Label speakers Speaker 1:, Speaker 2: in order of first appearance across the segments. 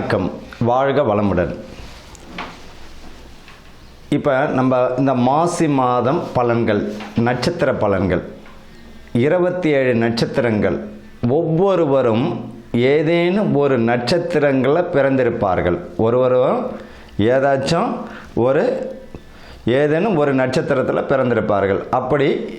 Speaker 1: வணக்கம். வாழ்க வளமுடன். இப்போ நம்ம இந்த மாசி மாதம் பலன்கள் நட்சத்திர பலன்கள். இருபத்தி ஏழு நட்சத்திரங்கள். ஒவ்வொருவரும் ஏதேனும் ஒரு நட்சத்திரங்களில் பிறந்திருப்பார்கள். ஒருவரும் ஏதாச்சும் ஒரு ஏதேனும் ஒரு நட்சத்திரத்தில் பிறந்திருப்பார்கள். அப்படி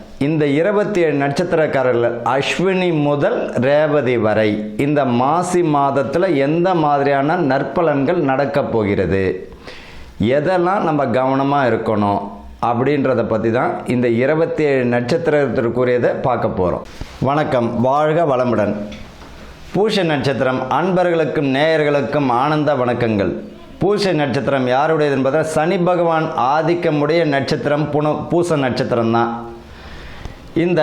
Speaker 1: இந்த இருபத்தி ஏழு நட்சத்திரக்காரர்கள் அஸ்வினி முதல் ரேவதி வரை இந்த மாசி மாதத்தில் எந்த மாதிரியான நற்பலன்கள் நடக்கப் போகிறது? எதெல்லாம் நம்ம கவனமாக இருக்கணும்? அப்படின்றத பற்றி தான் இந்த இருபத்தி ஏழு நட்சத்திரத்திற்குரியதை பார்க்க போகிறோம் வணக்கம் வாழ்க வளமுடன். பூஷ நட்சத்திரம் அன்பர்களுக்கும் நேயர்களுக்கும் ஆனந்த வணக்கங்கள். பூச நட்சத்திரம் யாருடையது என்பதை சனி பகவான் ஆதிக்கமுடைய நட்சத்திரம் புன பூச நட்சத்திரம் தான் இந்த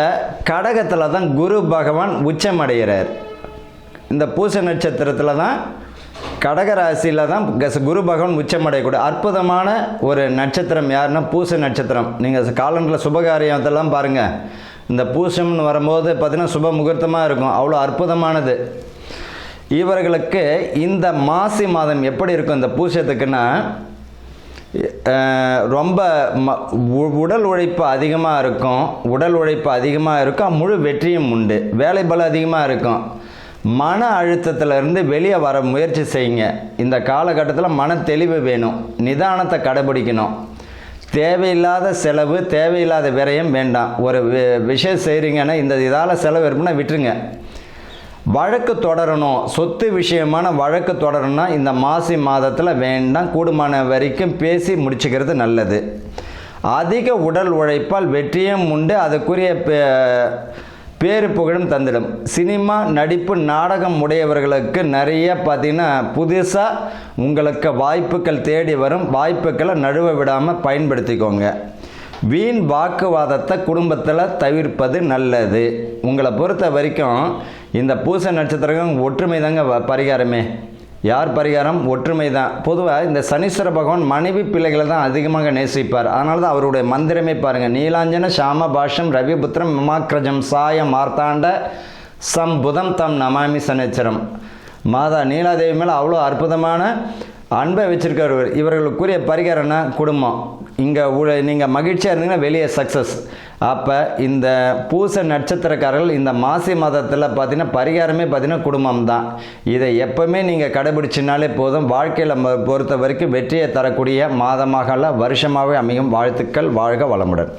Speaker 1: கடகத்தில் தான் குரு பகவான் உச்சமடைகிறார். இந்த பூச நட்சத்திரத்தில் தான் கடக ராசியில் தான் குரு பகவான் உச்சமடையக்கூடிய அற்புதமான ஒரு நட்சத்திரம் யாருன்னா பூச நட்சத்திரம். நீங்கள் காலண்டில் சுபகாரியத்தெல்லாம் பாருங்கள் இந்த பூசம்னு வரும்போது பார்த்தீங்கன்னா சுப முகூர்த்தமாக இருக்கும். அவ்வளோ அற்புதமானது. இவர்களுக்கு இந்த மாசி மாதம் எப்படி இருக்கும்? இந்த பூசத்துக்குன்னா ரொம்ப ம உ- உடல் உழைப்பு அதிகமாக இருக்கும். உடல் உழைப்பு அதிகமாக இருக்கும். முழு வெற்றியும் உண்டு. வேலை பலம் அதிகமாக இருக்கும். மன அழுத்தத்திலிருந்து வெளியே வர முயற்சி செய்யுங்க. இந்த காலகட்டத்தில் மன தெளிவு வேணும். நிதானத்தை கடைபிடிக்கணும். தேவையில்லாத செலவு தேவையில்லாத விரயம் வேண்டாம். ஒரு விஷயம் செய்கிறீங்கன்னா இந்த இதால் செலவு இருக்குன்னா விட்டுருங்க. வழக்கு தொடரணும். சொத்து விஷயமான வழக்கு தொடரணும்னா இந்த மாசி மாதத்தில் வேண்டாம். கூடுமான வரைக்கும் பேசி முடிச்சுக்கிறது நல்லது. அதிக உடல் உழைப்பால் வெற்றியும் உண்டு. அதுக்குரிய பே- பேரு புகழும் தந்திடும். சினிமா நடிப்பு நாடகம் உடையவர்களுக்கு நிறைய பார்த்தீங்கன்னா புதுசாக உங்களுக்கு வாய்ப்புகள் தேடி வரும். வாய்ப்புகளை நழுவ விடாமல் பயன்படுத்திக்கோங்க. வீண் வாக்குவாதத்தை குடும்பத்தில் தவிர்ப்பது நல்லது. உங்களை பொறுத்த வரைக்கும் இந்த பூச நட்சத்திரம் ஒற்றுமை தாங்க வ- பரிகாரமே. யார் பரிகாரம்? ஒற்றுமை தான் பொதுவாக இந்த சனீஸ்வர பகவான் மனைவி பிள்ளைகளை தான் அதிகமாக நேசிப்பார். அதனால தான் அவருடைய மந்திரமே பாருங்கள் நீலாஞ்சன சாம பாஷம் ரவிபுத்திரம் மிமாக்ரஜம் சாய மார்த்தாண்ட சம்புதம் தம் நமாமி சனேச்சரம். மாதா நீலாதேவி மேலே அவ்வளோ அற்புதமான அன்பை வச்சுருக்கார் இவர். இவர்களுக்குரிய பரிகாரம்னா குடும்பம். இங்கே நீங்கள் மகிழ்ச்சியாக இருந்தீங்கன்னா வெளியே சக்ஸஸ் அப்போ இந்த பூச நட்சத்திரக்காரர்கள் இந்த மாசி மாதத்தில் பார்த்தீங்கன்னா பரிகாரமே பார்த்தீங்கன்னா குடும்பம் தான் இதை எப்போவுமே நீங்கள் கடைபிடிச்சினாலே போதும். வாழ்க்கையில் பொறுத்த வரைக்கும் வெற்றியை தரக்கூடிய மாதமாக வருஷமாகவே அமையும். வாழ்த்துக்கள் வாழ்க வளமுடன்.